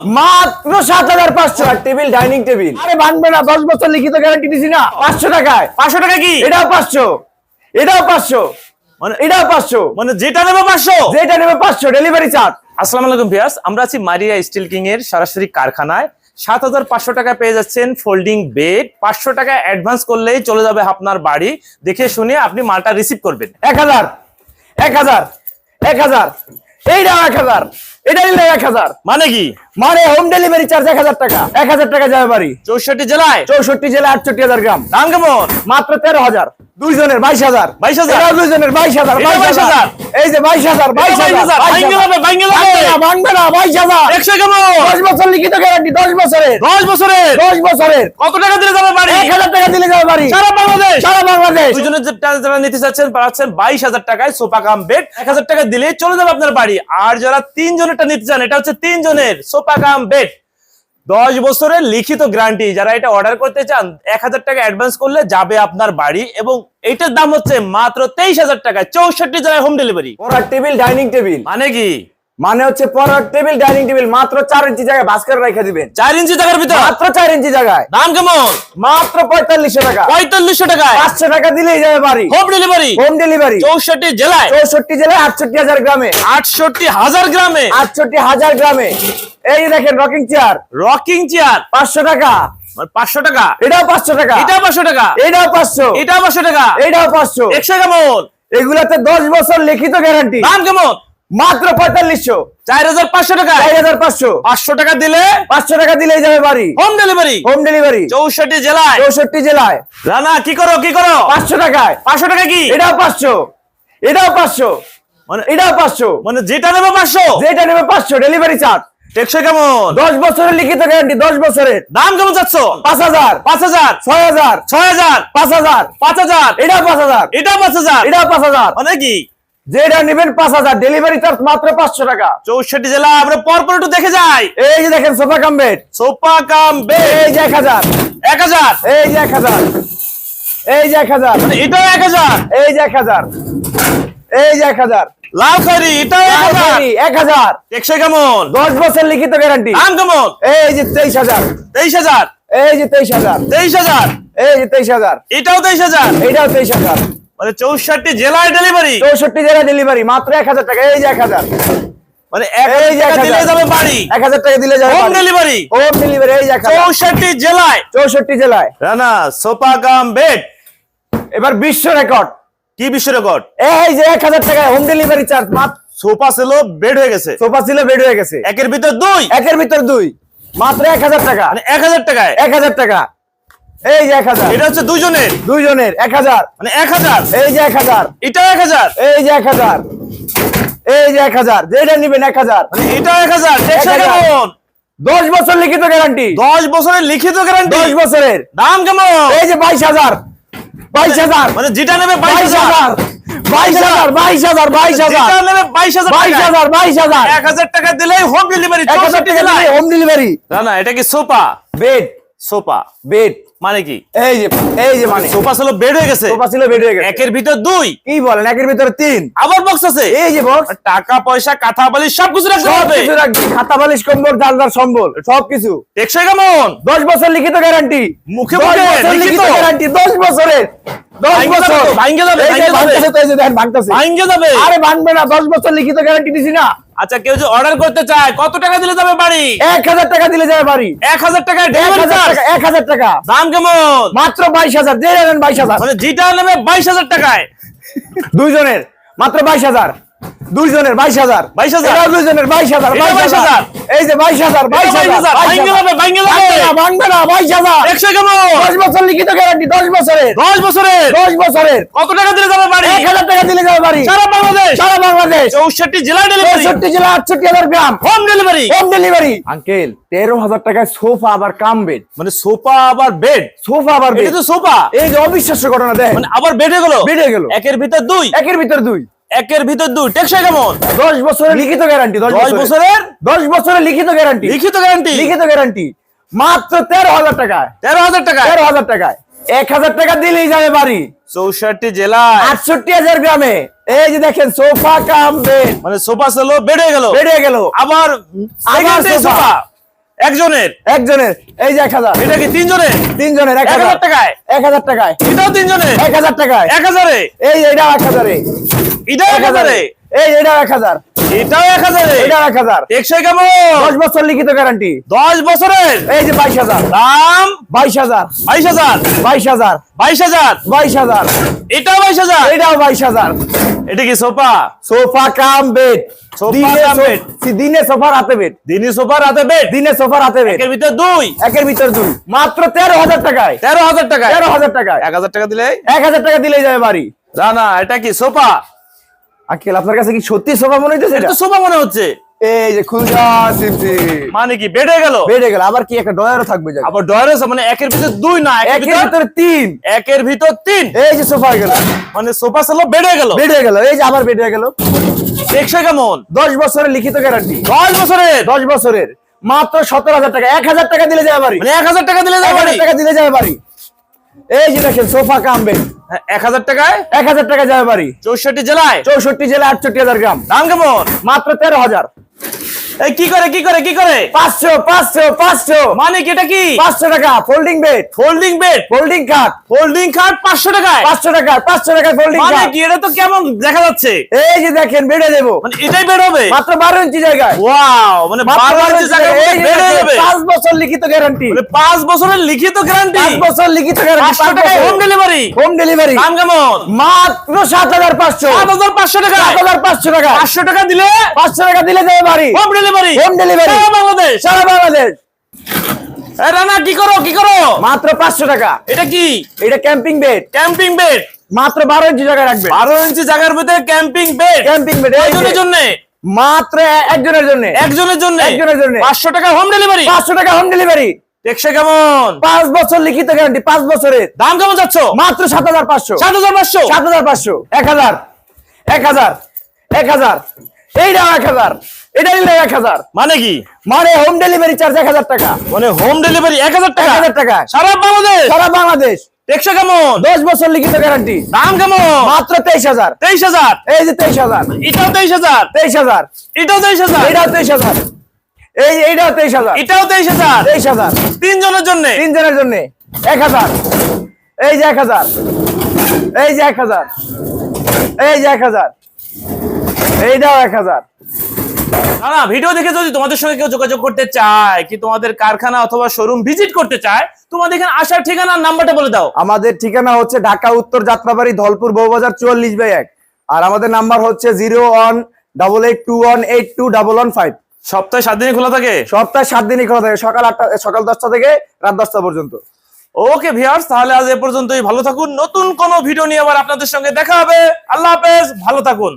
মাত্র সাত হাজার পাঁচশো টেবিল ডাইনিং টেবিল। আরে ভাঙবে না দশ বছর লিখিত গ্যারান্টি দিছি না। পাঁচশো টাকায়। পাঁচশো টাকা কি? এটাও পাঁচশো। এটাও পাঁচশো। মানে এটাও পাঁচশো। মানে যেটা নেবে পাঁচশো? যেটা নেবে পাঁচশো ডেলিভারি চার্জ আসসালামু আলাইকুম ভিয়াস আমরা আছি মারিয়া স্টিল কিং এর সরাসরি কারখানায়। সাত হাজার পাঁচশো টাকা পেয়ে যাচ্ছেন ফোল্ডিং বেড পাঁচশো টাকা অ্যাডভান্স করলেই চলে যাবে আপনার বাড়ি। দেখে শুনে আপনি মালটা রিসিভ করবেন। এক হাজার এক হাজার এক হাজার। এইটাও এক হাজার। এটা নিলে এক হাজার। মানে কি? মানে হোম ডেলিভারি চার্জ এক হাজার টাকা। এক হাজার টাকা যাবে বাড়ি। চৌষট্টি জেলায়? চৌষট্টি জেলা আটষট্টি হাজার গ্রাম। দাম কেমন? মাত্র তেরো হাজার। দুইজনের বাইশ হাজার। 22,000 এটাও দুইজনের বাইশ হাজার বাইশ হাজার। এই যে বাইশ হাজার বাইশ হাজার 22,000 ভাঙ্গে যাবে, ভাঙ্গে যাবে। ভাঙবে না, বাইশ হাজার। একশো দশ বছর লিখিত গ্যারান্টি দশ বছরের। দশ বছরের? দশ বছরের। কত টাকা দিলে যাবে বাড়ি? এক হাজার টাকা দিলে যাবে বাড়ি। সারা বাংলাদেশ। সারা বাংলাদেশ। দুজনের যারা নিতে চাচ্ছেন পাচ্ছেন বাইশ হাজার টাকায় সোফা কাম বেড এক হাজার টাকা দিলে চলে যাবে আপনার বাড়ি। আর যারা তিন জনেরটা নিতে চান এটা হচ্ছে তিন জনের সোফা কাম বেড দশ বছরের লিখিত গ্যারান্টি যারা এটা অর্ডার করতে চান এক হাজার টাকা অ্যাডভান্স করলে যাবে আপনার বাড়ি এবং এটার দাম হচ্ছে মাত্র তেইশ হাজার টাকা চৌষট্টি জায়গায় home delivery table dining table মানে কি? মানে হচ্ছে পড়ার টেবিল ডাইনিং টেবিল মাত্র চার ইঞ্চি জায়গায় ভাস্কর রেখে দিবেন। চার ইঞ্চি টাকার ভিতর? মাত্র চার ইঞ্চি জায়গায়। দাম কেমন? মাত্র পঁয়তাল্লিশশো টাকা। পঁয়তাল্লিশশো টাকায়? পাঁচশো টাকা দিলেই যাবে বাড়ি। হোম ডেলিভারি হোম ডেলিভারি চৌষট্টি জেলায়? চৌষট্টি জেলায় আটষট্টি হাজার গ্রামে। আটষট্টি হাজার গ্রামে? আটষট্টি হাজার গ্রামে। এই দেখেন রকিং চেয়ার রকিং চেয়ার পাঁচশো টাকা। পাঁচশো টাকা? এটাও পাঁচশো টাকা। এটা পাঁচশো টাকা? এটাও পাঁচশো। পাঁচশো টাকা? এটাও পাঁচশো। একশো কেমন? এগুলাতে দশ বছর লিখিত গ্যারান্টি দাম কেমন? মাত্র পঁয়তাল্লিশশো। চার হাজার পাঁচশো টাকা। চার হাজার পাঁচশো। পাঁচশো টাকা দিলে? পাঁচশো টাকা দিলেই যাবে বাড়ি। হোম ডেলিভারি হোম ডেলিভারি চৌষট্টি জেলায়? চৌষট্টি জেলায়। রানা কি করো কি করো? পাঁচশো টাকায়। পাঁচশো টাকা কি? এটাও পাঁচশো। এটাও পাঁচশো। মানে এটাও পাঁচশো। মানে যেটা নেবে পাঁচশো? যেটা নেবে পাঁচশো ডেলিভারি চার্জ টেকসই কেমন? দশ বছরের লিখিত গ্যারান্টি দশ বছরের। দাম কেমন চাচ্ছ? পাঁচ হাজার। পাঁচ হাজার। ছয় হাজার। ছয় হাজার। পাঁচ হাজার। পাঁচ হাজার। এটাও পাঁচ হাজার। এটা পাঁচ হাজার। এটাও পাঁচ হাজার। মানে কি? যেটা নেবেন পাঁচ হাজার। ডেলিভারি চার্জ মাত্র পাঁচশো টাকা। চৌষট্টি জেলা আমরা পরপর একটু দেখে যাই। এই যে দেখেন সোফা কাম বেড। সোপা কাম বেড। এই যে এক হাজার। এক হাজার? এই যে এক হাজার। এই যে এক হাজার। মানে এটাও এক হাজার? এই যে এক হাজার। এই যে এক হাজার। লাল খয়রি এটাও এক হাজার? এক হাজার। কেমন? দশ বছর লিখিত গ্যারান্টি দাম কেমন? এই যে তেইশ হাজার। তেইশ হাজার? এই যে তেইশ হাজার। তেইশ হাজার? এই যে তেইশ হাজার। এটাও তেইশ হাজার? এইটাও তেইশ হাজার। মানে চৌষট্টি জেলায় ডেলিভারি চৌষট্টি জেলা ডেলিভারি মাত্র এক হাজার টাকা এই যে এক হাজার। মানে এক টাকা দিলে। যাবে বাড়ি। এক হাজার টাকা দিলে যাবে হোম ডেলিভারি হোম ডেলিভারি এই যে চৌষট্টি জেলায়? চৌষট্টি জেলায়। Rana sofa cum bed. এবার বিশ্ব রেকর্ড। কি বিশ্ব রেকর্ড? এই যে এক হাজার টাকায় হোম ডেলিভারি চার্জ মাত্র সোফা ছিল বেড হয়ে গেছে। সোফা ছিল বেড হয়ে গেছে। একের ভিতর দুই? একের ভিতর দুই। মাত্র এক হাজার টাকা। মানে এক হাজার টাকায়? এক হাজার টাকা। এই যে এক হাজার। এটা হচ্ছে দুইজনের? দুইজনের এক হাজার। মানে এক হাজার? এই যে এক হাজার। এটাও এক হাজার? এই যে এক হাজার। এই যে এক হাজার। যেটা নিবেন এক হাজার। মানে এটাও এক হাজার। দশ বছর লিখিত গ্যারান্টি দশ বছরের লিখিত গ্যারান্টি দশ বছরের। দাম কেমন? এই যে বাইশ হাজার। বাইশ হাজার। মানে যেটা নেবে বাইশ হাজার। বাইশ হাজার বাইশ হাজার বাইশ হাজার। নেবে বাইশ হাজার বাইশ হাজার বাইশ হাজার। এক হাজার টাকা দিলেই হোম ডেলিভারি এক হাজার টাকা হোম ডেলিভারি না না এটা কি সোফা বেড সোফা বেড মানে কি? এই যে এই যে মানে। সোফা ছিল বেড হয়ে গেছে। সোফা ছিল বেড হয়ে গেছে। একের ভিতর দুই। কি বলেন একের ভিতরে তিন। আবার বক্স আছে। এই যে বক্স টাকা পয়সা কাঁথা বালি সবকিছু রাখতে সব হবে। কিছু রাখবি খাতা বালিশ কম্বল জালদার সম্বল সব কিছু টেকসই কেমন? দশ বছর লিখিত গ্যারান্টি মুখে মুখে লিখিত। গ্যারান্টি দশ বছরের। দশ ভাঙ্গে যাবে বছর ভাঙ্গে যাবে। ভাঙতেছে যাবে আরে ভাঙবে না দশ বছর লিখিত গ্যারান্টি দিছি না। আচ্ছা কেউ যদি অর্ডার করতে চায় কত টাকা দিলে যাবে বাড়ি? এক হাজার টাকা দিলে যাবে বাড়ি। এক হাজার টাকা এক হাজার টাকা এক হাজার টাকা। দাম কেমন? মাত্র বাইশ হাজার দেড় হাজার বাইশ হাজার। মানে যেটা নেবে বাইশ হাজার টাকায়। দুইজনের মাত্র বাইশ হাজার। দুইজনের বাইশ হাজার। 22,000 এটাও দুইজনের বাইশ হাজার বাইশ হাজার। 22,000 এই যে বাইশ হাজার বাইশ হাজার। 22,000 ভাঙ্গে যাবে, ভাঙবে না, বাইশ হাজার। একশো কেমন দশ বছর লিখিত গ্যারান্টি দশ বছরের। দশ বছরের। দশ বছরের। কত টাকা দিলে যাবে বাড়ি? এক হাজার টাকা দিলে যাবে বাড়ি। সারা বাংলাদেশ। সারা বাংলাদেশ। চৌষট্টি জেলা ডেলিভারি চৌষট্টি জেলা আটষট্টি হাজার গ্রাম। Home delivery home delivery uncle তেরো হাজার টাকায় সোফা আবার কাম বেড মানে সোফা আবার বেড সোফা আবার এটা বেড তো সোফা এই যে অবিশ্বাস্য ঘটনা দেখ। মানে আবার বেড হয়ে গেল? বেড হয়ে গেল। একের ভিতর দুই। একের ভিতর দুই। একের ভিতর দুই। টেকসই কেমন? দশ বছরের লিখিত গ্যারান্টি দশ বছরের। দশ বছরের লিখিত গ্যারান্টি লিখিত গ্যারান্টি লিখিত গ্যারান্টি মাত্র তেরো হাজার টাকায়। তেরো হাজার টাকা তেরো হাজার টাকায়। এক হাজার টাকা দিলেই যাবে বাড়ি। চৌষট্টি জেলায়। আটষট্টি হাজার গ্রামে। এই যে দেখেন সোফা কাম বেড মানে সোফা ছিল বেড গেল। বেড়ে গেল। আবার আবার সোফা। একজনের? একজনের। এই যে এক হাজার। এটা কি তিনজনের? তিনজনের এক হাজার। টাকায়। এক হাজার টাকায়। এটাও তিনজনের? এক হাজার টাকায়। এক হাজারে? এই এটাও এক হাজারে। এটাও এক হাজারে। এই এটাও এক হাজার। এটাও এক হাজারে। এটাও এক হাজার। টেকসই কেমন দশ বছর লিখিত গ্যারান্টি দশ বছরের। এই যে বাইশ হাজার। দাম? বাইশ হাজার। বাইশ হাজার। বাইশ হাজার। বাইশ হাজার। বাইশ হাজার। এটাও বাইশ হাজার। এটাও বাইশ হাজার। এটা কি সোফা? Sofa cum bed. দিনে সোফা রাতে বেড। দিনী সোফা রাতে বেড। দিনে সোফা রাতে বেড। একের ভিতরে দুই। একের ভিতর দুই। মাত্র তেরো হাজার টাকায়। তেরো হাজার টাকা তেরো হাজার টাকায়। এক হাজার টাকা দিলে এক হাজার টাকা দিলেই যাবে বাড়ি। না না এটা কি সোফা? আঙ্কেল আপনার কাছে কি সত্যি সোফা মনে হইতেছে এটা? সোফা মনে হচ্ছে। এই যে খুলজা সিমসি। মানে কি বেড়ে গেল? বেড়ে গেল আবার কি একটা ডয়ারও থাকবে যাবে আবার ডয়ারেস মানে একের ভিতরে দুই না একের ভিতরে তিন। একের ভিতর তিন। এই যে সোফা গেল। মানে সোফা সেলো বেড়ে গেল। বেড়ে গেল এই যে আবার বেড়ে গেল। টেকসই কেমন? দশ বছরের লিখিত গ্যারান্টি দশ বছরের? দশ বছরের। মাত্র সতেরো হাজার টাকা। এক হাজার টাকা দিলে যাবে বাড়ি। মানে এক হাজার টাকা দিলে যাবে হাজার টাকা দিলে যাবে বাড়ি। এই যে দেখেন সোফা কামবে। এক হাজার টাকায়? এক হাজার টাকা যাবে বাড়ি চৌষট্টি জেলায়? চৌষট্টি জেলায় আটষট্টি হাজার গ্রাম। দাম কেমন? মাত্র তেরো হাজার। কি করে কি করে কি করে? পাঁচশো পাঁচশো পাঁচশো। মানে এটা কি? পাঁচশো টাকা folding bed folding bed folding খাট ফোল্ডিং খাট পাঁচশো টাকায়? পাঁচশো টাকা পাঁচশো টাকা ফোল্ডিং মানে কি এটা তো কেমন দেখা যাচ্ছে? এই যে দেখেন বেড়ে দেবো। মানে এটাই বেড হবে? মাত্র বারো ইঞ্চি জায়গায়। ওয়াও মানে বারো ইঞ্চি জায়গায় বেড়ে যাবে পাঁচ বছর লিখিত গ্যারান্টি মানে পাঁচ বছরের লিখিত গ্যারান্টি পাঁচ বছর লিখিত গ্যারান্টি পাঁচশো টাকায় হোম ডেলিভারি হোম ডেলিভারি দাম কেমন? মাত্র সাত হাজার পাঁচশো। সাত হাজার পাঁচশো টাকা সাত হাজার পাঁচশো টাকা পাঁচশো টাকা দিলে পাঁচশো টাকা দিলে যাবে বাড়ি। Home delivery Home delivery। Bangladesh সারা বাংলাদেশ। রানা কি করো কি করো? মাত্র পাঁচশো টাকা। এটা কি? এটা ক্যাম্পিং বেড ক্যাম্পিং বেড মাত্র বারো ইঞ্চি রাখবে। বারো ইঞ্চি জায়গার ভিতরে ক্যাম্পিং বেড ক্যাম্পিং বেড একজনের জন্য? মাত্র একজনের জন্য। একজনের জন্য? একজনের জন্য। পাঁচশো টাকা হোম ডেলিভারি পাঁচশো টাকা হোম ডেলিভারি কেমন? পাঁচ বছর লিখিত গ্যারান্টি পাঁচ বছরের। দাম কেমন যাচ্ছ? মাত্র সাত হাজার পাঁচশো। সাত হাজার পাঁচশো? সাত হাজার পাঁচশো। এক হাজার। এক হাজার। এক হাজার। এইটাও এক হাজার। এটা নিলে এক হাজার। মানে কি? মানে হোম ডেলিভারি চার্জ এক হাজার টাকা। মানে হোম ডেলিভারি এক হাজার টাকা? হাজার টাকা। সারা বাংলাদেশ? সারা বাংলাদেশ। কেমন? দশ বছর লিখিত গ্যারান্টি দাম কেমন? মাত্র তেইশ হাজার। তেইশ হাজার? এই যে তেইশ হাজার। এটাও তেইশ হাজার? তেইশ হাজার। এটাও তেইশ হাজার? তেইশ হাজার। এই এইটাও তেইশ হাজার। এটাও তেইশ হাজার? তেইশ হাজার। তিনজনের জন্য? তিনজনের জন্য। এক হাজার। এই যে এক হাজার। এই যে এক হাজার। এই যে এক হাজার। এইটাও এক হাজার। না না ভিডিও দেখে যদি তোমাদের সঙ্গে কেউ যোগাযোগ করতে চায় কি তোমাদের কারখানা অথবা শোরুম ভিজিট করতে চায় তোমাদের এখানে আসার ঠিকানা নাম্বারটা বলে দাও। আমাদের ঠিকানা হচ্ছে ঢাকা উত্তর যাত্রাবাড়ি ধলপুর বউবাজার চুয়াল্লিশ বাই এক। আর আমাদের নাম্বার হচ্ছে zero one double eight two one eight two double one five সপ্তাহে সাত দিনই খোলা থাকে? সপ্তাহে সাত দিনই খোলা থাকে সকাল আটটা সকাল দশটা থেকে রাত দশটা পর্যন্ত। ওকে ভিউয়ার্স তাহলে আজ এ পর্যন্তই। ভালো থাকুন। নতুন কোনো ভিডিও নিয়ে আবার আপনাদের সঙ্গে দেখা হবে। আল্লাহ হাফেজ ভালো থাকুন।